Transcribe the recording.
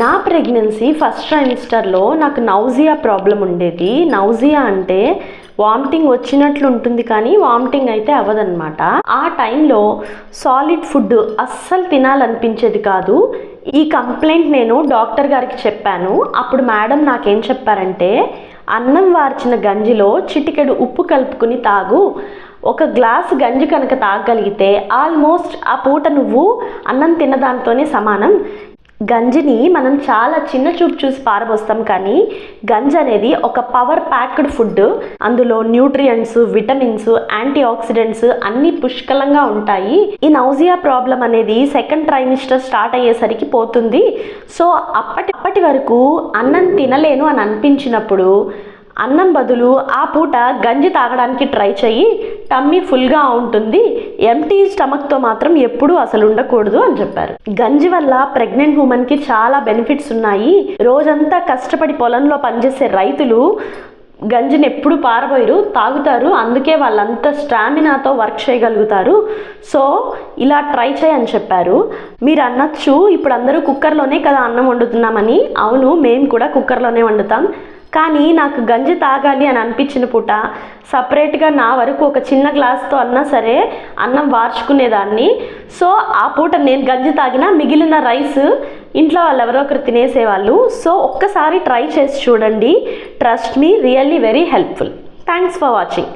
నా pregnancy first ట్రైమిస్టర్లో నాకు నౌజియా problem ఉండేది. నౌజియా అంటే వామిటింగ్ వచ్చినట్లు ఉంటుంది కానీ వామిటింగ్ అయితే అవ్వదన్నమాట. ఆ టైంలో సాలిడ్ ఫుడ్ అస్సలు తినాలనిపించేది కాదు. ఈ కంప్లైంట్ నేను డాక్టర్ గారికి చెప్పాను. అప్పుడు మేడం నాకేం చెప్పారంటే అన్నం వార్చిన గంజిలో చిటికెడు ఉప్పు కలుపుకుని తాగు. ఒక గ్లాస్ గంజి కనుక తాగగలిగితే ఆల్మోస్ట్ ఆ పూట నువ్వు అన్నం తిన్నదాంతోనే సమానం. గంజిని మనం చాలా చిన్న చూపు చూసి పారబోస్తాం కానీ గంజి అనేది ఒక పవర్ ప్యాక్డ్ ఫుడ్. అందులో న్యూట్రియంట్స్ విటమిన్స్ యాంటీ ఆక్సిడెంట్స్ అన్ని పుష్కలంగా ఉంటాయి. ఈ నౌజియా ప్రాబ్లం అనేది సెకండ్ ట్రైమిస్టర్ స్టార్ట్ అయ్యేసరికి పోతుంది. సో అప్పటి అప్పటి వరకు అన్నం తినలేను అని అనిపించినప్పుడు అన్నం బదులు ఆ పూట గంజి తాగడానికి ట్రై చెయ్యి. టమ్మీ ఫుల్గా ఉంటుంది. ఎంటీ స్టమక్తో మాత్రం ఎప్పుడూ అసలు ఉండకూడదు అని చెప్పారు. గంజి వల్ల ప్రెగ్నెంట్ ఉమెన్కి చాలా బెనిఫిట్స్ ఉన్నాయి. రోజంతా కష్టపడి పొలంలో పనిచేసే రైతులు గంజిని ఎప్పుడు పారబోయరు తాగుతారు. అందుకే వాళ్ళంత స్టామినాతో వర్క్ చేయగలుగుతారు. సో ఇలా ట్రై చేయని చెప్పారు. మీరు అనొచ్చు ఇప్పుడు అందరూ కుక్కర్లోనే కదా అన్నం వండుతున్నామని. అవును మేము కూడా కుక్కర్లోనే వండుతాం. కానీ నాకు గంజి తాగాలి అని అనిపించిన పూట సపరేట్గా నా వరకు ఒక చిన్న గ్లాస్తో అన్నా సరే అన్నం వార్చుకునేదాన్ని. సో ఆ పూట నేను గంజి తాగిన మిగిలిన రైస్ ఇంట్లో వాళ్ళు ఎవరో ఒకరు తినేసేవాళ్ళు. సో ఒక్కసారి ట్రై చేసి చూడండి. Trust me really very helpful. Thanks for watching.